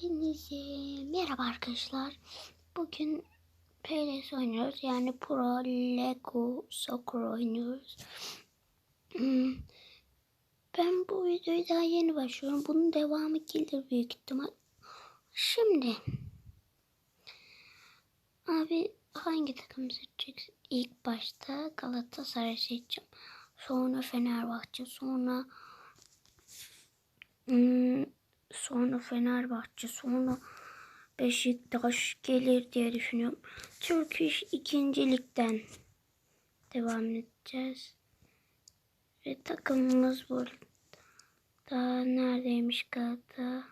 Hepinize merhaba arkadaşlar. Bugün PLS oynuyoruz. Yani Pro Lego Soccer oynuyoruz. Hmm, Ben bu videoyu daha yeni başlıyorum. Bunun devamı gelir büyük ihtimal. Şimdi abi hangi takım seçeceksin? İlk başta Galatasaray seçeceğim. Sonra Fenerbahçe, sonra hmm, sonra Fenerbahçe, sonra Beşiktaş gelir diye düşünüyorum. Türk İş ikincilikten devam edeceğiz. Ve takımımız burada. Neredeymiş Galata?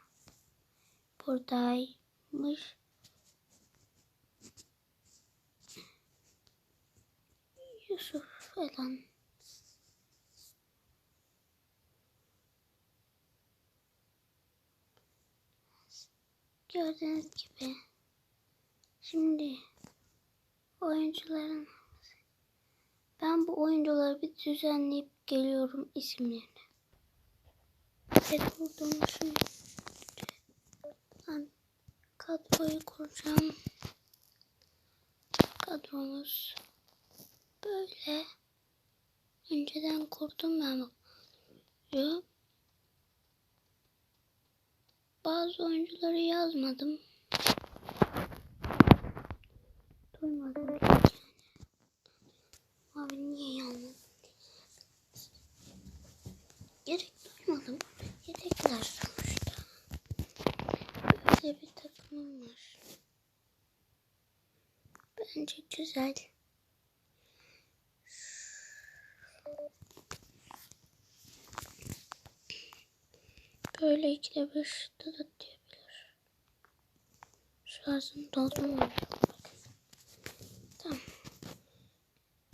Buradaymış. Yusuf falan. Gördüğünüz gibi. Şimdi oyuncuların ben bu oyuncuları bir düzenleyip geliyorum isimlerini. Ve kurduğum şimdi ben kadroyu kuracağım. Kadromuz böyle. Önceden kurdum ben bu. Bazı oyuncuları yazmadım. Duymadım. Abi niye yazmadın? Gerek duymadım. Yedekler sonuçta. Böyle bir takımım var. Bence güzel. Böyle ikide bir da diyebilir. Şarjım doldurmuyor. Tamam.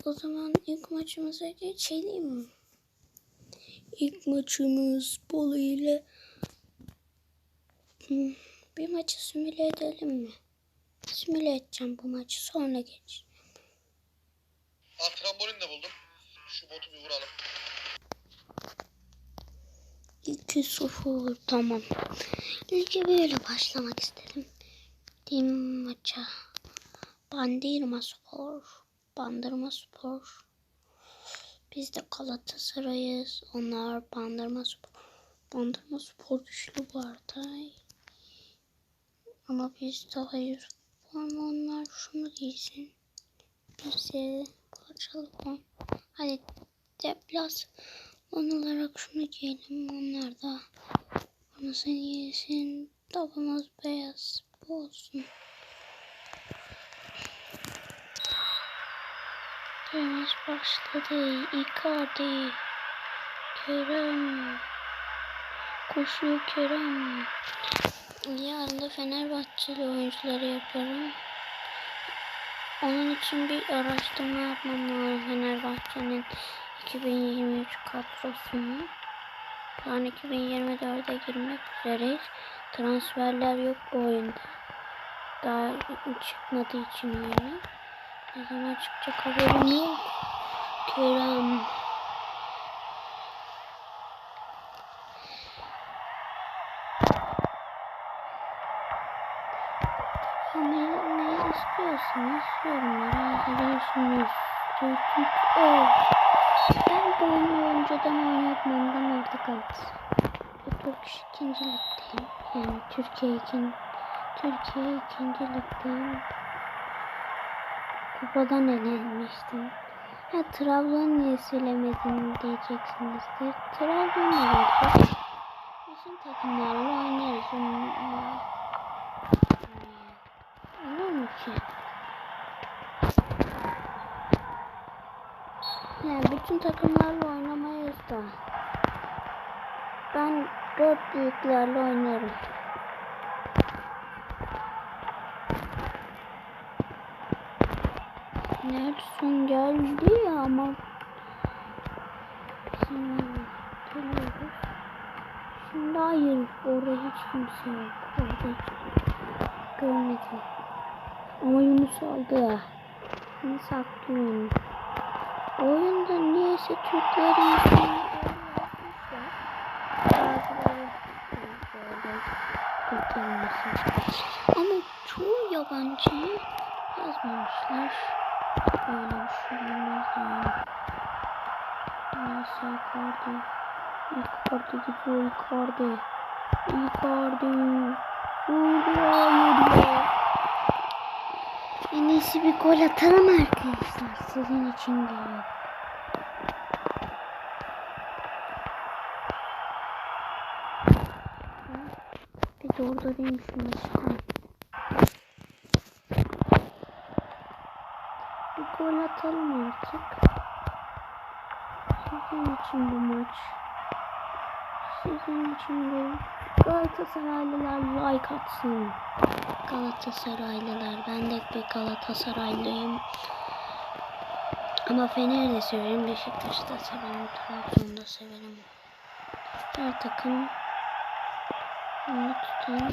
O zaman ilk maçımıza geçelim. İlk maçımız Bolu ile bir maçı simüle edelim mi? Simüle edeceğim bu maçı sonra geç. Aa trambolin de buldum. Şu botu bir vuralım. 2-0 tamam. Lige böyle başlamak istedim. Dim maça. Bandırma Spor. Bandırma Spor. Biz de Galatasaray'ız. Onlar Bandırma Spor. Bandırma Spor güçlü bu arada. Ama biz daha iyi forma onlar şunu giysin. Bize parçalı form. Hadi deplas olarak şunu giyelim. Onlar da anasını yesin. Tabımız beyaz. Bu olsun. Dövmez başladı. Icardi. Kerem. Koşuyor Kerem. Yarın da Fenerbahçeli oyuncuları yapıyorum. Onun için bir araştırma yapmam lazım Fenerbahçe'nin 2023 kadrosunu. Şu an 2024'e girmek üzereyiz. Transferler yok bu oyunda. Daha çıkmadığı için oyuna. Ne zaman çıkacak haberim yok. Kerem. Ne, ne istiyorsanız yorumlara yazabilirsiniz. Çocuk o. Ben bu oyunu önceden oynatmamdan artık aldım. Türk ikinci ligdeyim. Yani Türkiye ikinci Türkiye ikinci ligdeyim. Kupadan elenmiştim. Ya Trabzon niye silemedin diyeceksinizdir. Trabzon da gelecek. Bütün takımlarla oynarız. Bütün takımlarla oynamayız da. Ben dört büyüklerle oynarım. Nelson geldi ama Şimdi hayır orada hiç kimse yok. Orada görmedim. Ama Yunus aldı. Yunus attı onu. Oyunda niyeyse Türklerin. Ama çoğu yabancıyı yazmamışlar. Böyle bir şey olmaz yani. Neyse Icardi. Icardi gidiyor. Icardi. Vurdu hayır ya. En iyisi bir gol atalım arkadaşlar. Sizin için. Bir de orada değilmiş maçta. Bir gol atalım artık. Sizin için bu maç. Sizin için bu. Galatasaraylılar like atsın. Galatasaraylılar. Ben de bir Galatasaraylıyım. Ama Fener'i de severim. Beşiktaş'ı da severim. Trabzon'u da severim. Her takım bunu tutan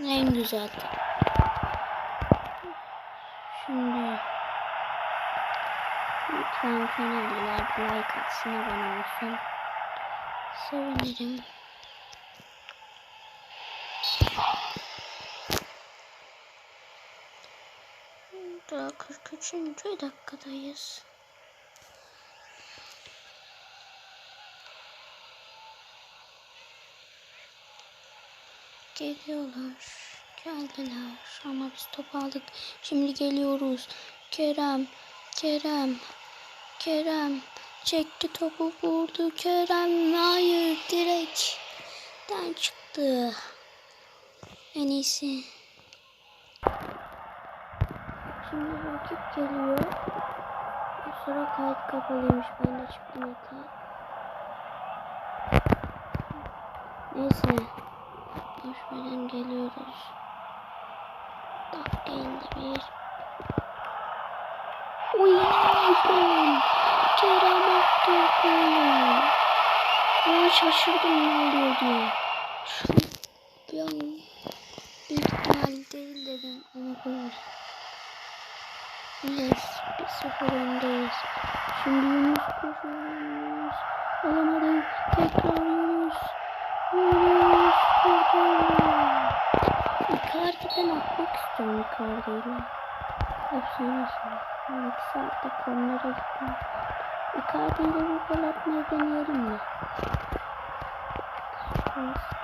en güzel. Şimdi lütfen Fenerliler like atsın abone olsun. Sevinirim. Daha 43. dakikadayız. Geliyorlar. Geldiler. Ama biz top aldık. Şimdi geliyoruz. Kerem. Kerem. Kerem. Çekti topu vurdu. Kerem. Hayır. Direkten çıktı. En iyisi. Şimdi rakip geliyor. O sıra kayıt kapalıymış. Ben de çıktım hata. Neyse. Boşverden geliyoruz. Dakika 51. Uy, gol. Kerem golü. Ya şaşırdım ne oluyor diye. Şu bir an ihtimal değil dedim ama gol. Sıfır öndeyiz. Şimdi Yunus koşuyor Yunus. Alamadı. Tekrar Yunus. Yunus. Icardi'den atmak istiyorum Icardi'yle. Efsanesin. Yani iki saatte konulara gittim. Icardi'yle bir gol atmayı deneyelim mi?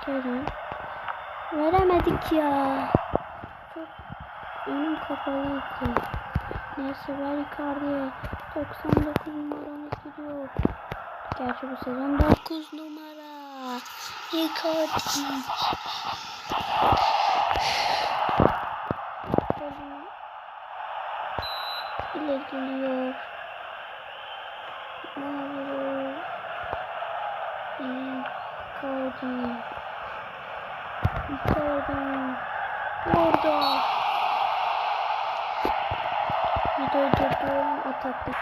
Kerem. Veremedik ya. Çok önüm kapalıydı. Neyse ver Icardi'ye. 99 numaramız gidiyor. Gerçi bu sezon 9 numara. Icardi. Kolunu ile geliyor. Mario. Icardi. Icardi. Orada. Durduruyorum atakta.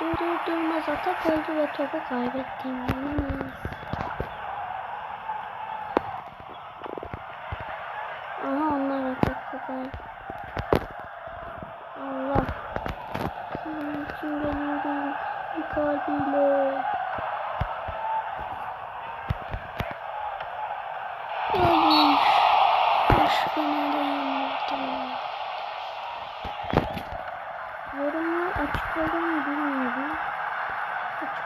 Durdurmaz atak oldu ve topu kaybettim. Aha onlar ataktalar. Allah. Sizin için geliyorum. Icardi ile. Hayır. Aşkın olayım burada. Yorumlar açık olur mu bilmiyorum.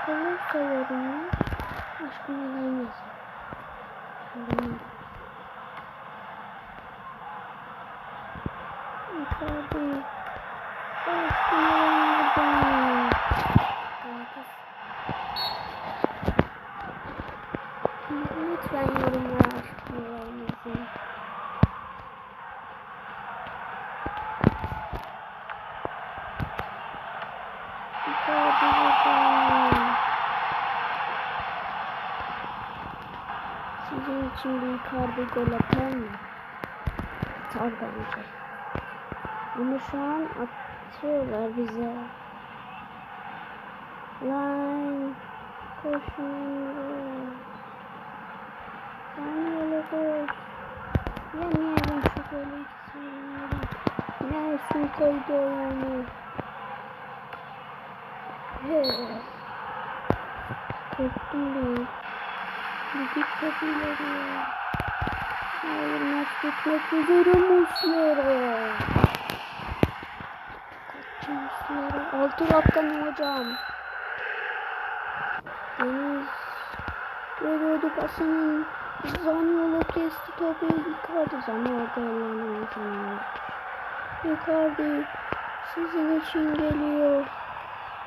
Açık olursa yorumlar aşkın olayım yazın. Bilmiyorum. Icardi. Aşkın olayım burada. Lütfen yorumlara aşkın olayım yazın. Icardi burada. Bir Icardi gol atar mı? Atar bence. Ama şu an atıyorlar bize. Line koşuyor. Ben öyle koş. Yemeyelim şu golü. Nelson koydu onu. Korktum ben. Kapıyla ya. Hayır üzere Muslera. Kaçtı Muslera. Altı dakika hocam? Deniz veriyordu pasını. Zaniolo kesti topu. Zaniolo gollerini Zaniolo. Icardi sizin için geliyor.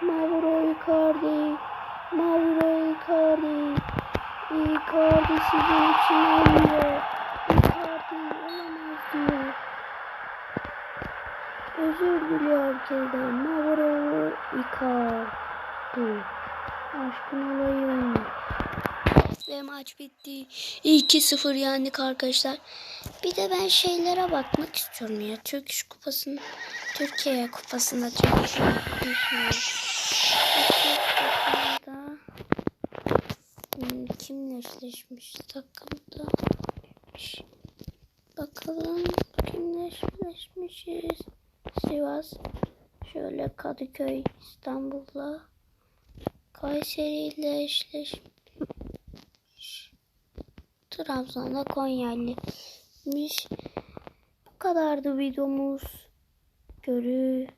Mauro Icardi. Mauro Icardi. Icardi sizin için oynuyor. Icardi olamaz diyor. Özür diliyor herkesten. Mauro Icardi. Aşkın olayım. Ve maç bitti. 2-0 yendik arkadaşlar. Bir de ben şeylere bakmak istiyorum ya. Türk İş Türkiye Kupası'nda Türk Kupası'nda eşleşmiş takımda? Bakalım kimle? Sivas, şöyle Kadıköy, İstanbul'la Kayseri ile eşleşmiş. Trabzon'la Konya'ymış. Bu kadardı videomuz. Görüşürüz.